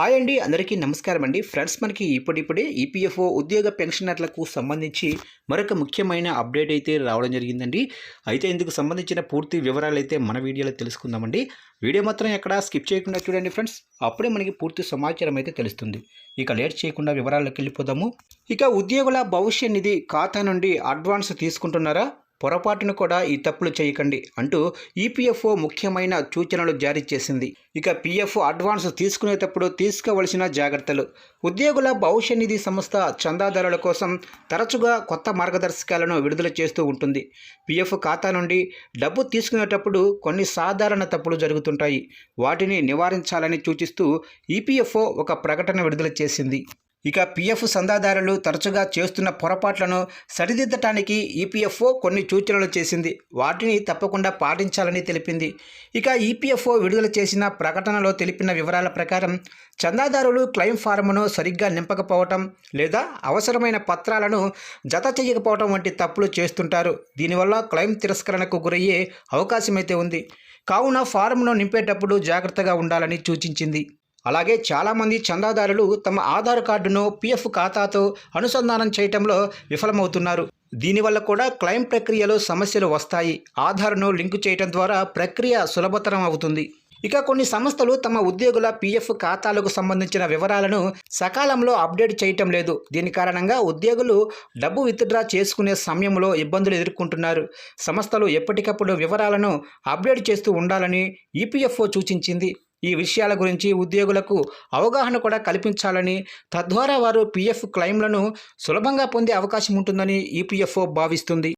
Hi అండి అందరికీ నమస్కారం అండి. ఫ్రెండ్స్ మనకి ఇప్పుడిప్పుడే ఈపీఎఫ్ఓ ఉద్యోగ పెన్షనర్లకు సంబంధించి మరొక ముఖ్యమైన అప్డేట్ అయితే రావడం జరిగిందండి. అయితే ఇందుకు సంబంధించిన పూర్తి వివరాలు అయితే మన వీడియోలో తెలుసుకుందామండి. వీడియో మాత్రం ఎక్కడ స్కిప్ చేయకుండా చూడండి ఫ్రెండ్స్. అప్పుడే మనకి పూర్తి సమాచారం అయితే తెలుస్తుంది. ఇక లేట్ చేయకుండా వివరాల్లోకి వెళ్ళిపోదాము. ఇక ఉద్యోగుల భవిష్య నిధి ఖాతా నుండి అడ్వాన్స్ తీసుకుంటున్నారా? పొరపాటును కూడా ఈ తప్పులు చేయకండి అంటూ ఈపీఎఫ్ఓ ముఖ్యమైన సూచనలు జారీ చేసింది. ఇక పీఎఫ్ అడ్వాన్స్ తీసుకునేటప్పుడు తీసుకోవలసిన జాగ్రత్తలు. ఉద్యోగుల భవిష్య నిధి సంస్థ చందాదారుల కోసం తరచుగా కొత్త మార్గదర్శకాలను విడుదల చేస్తూ ఉంటుంది. పీఎఫ్ ఖాతా నుండి డబ్బు తీసుకునేటప్పుడు కొన్ని సాధారణ తప్పులు జరుగుతుంటాయి. వాటిని నివారించాలని సూచిస్తూ ఈపీఎఫ్ఓ ఒక ప్రకటన విడుదల చేసింది. ఇక పిఎఫ్ సందాదారులు తరచుగా చేస్తున్న పొరపాట్లను సరిదిద్దటానికి ఈపీఎఫ్ఓ కొన్ని సూచనలు చేసింది. వాటిని తప్పకుండా పాటించాలని తెలిపింది. ఇక ఈపీఎఫ్ఓ విడుదల చేసిన ప్రకటనలో తెలిపిన వివరాల ప్రకారం చందాదారులు క్లెయిమ్ ఫారమును సరిగ్గా నింపకపోవటం లేదా అవసరమైన పత్రాలను జత చేయకపోవటం వంటి తప్పులు చేస్తుంటారు. దీనివల్ల క్లెయిమ్ తిరస్కరణకు గురయ్యే అవకాశమైతే ఉంది. కావున ఫారంను నింపేటప్పుడు జాగ్రత్తగా ఉండాలని సూచించింది. అలాగే చాలామంది చందాదారులు తమ ఆధార్ కార్డును పిఎఫ్ ఖాతాతో అనుసంధానం చేయటంలో విఫలమవుతున్నారు. దీనివల్ల కూడా క్లెయిమ్ ప్రక్రియలో సమస్యలు వస్తాయి. ఆధార్ను లింకు చేయటం ద్వారా ప్రక్రియ సులభతరం అవుతుంది. ఇక కొన్ని సంస్థలు తమ ఉద్యోగుల పీఎఫ్ ఖాతాలకు సంబంధించిన వివరాలను సకాలంలో అప్డేట్ చేయటం లేదు. దీని కారణంగా ఉద్యోగులు డబ్బు విత్డ్రా చేసుకునే సమయంలో ఇబ్బందులు ఎదుర్కొంటున్నారు. సంస్థలు ఎప్పటికప్పుడు వివరాలను అప్డేట్ చేస్తూ ఉండాలని ఈపీఎఫ్ఓ సూచించింది. ఈ విషయాల గురించి ఉద్యోగులకు అవగాహన కూడా కల్పించాలని తద్వారా వారు పీఎఫ్ క్లెయిమ్లను సులభంగా పొందే అవకాశం ఉంటుందని ఈపీఎఫ్ఓ భావిస్తుంది.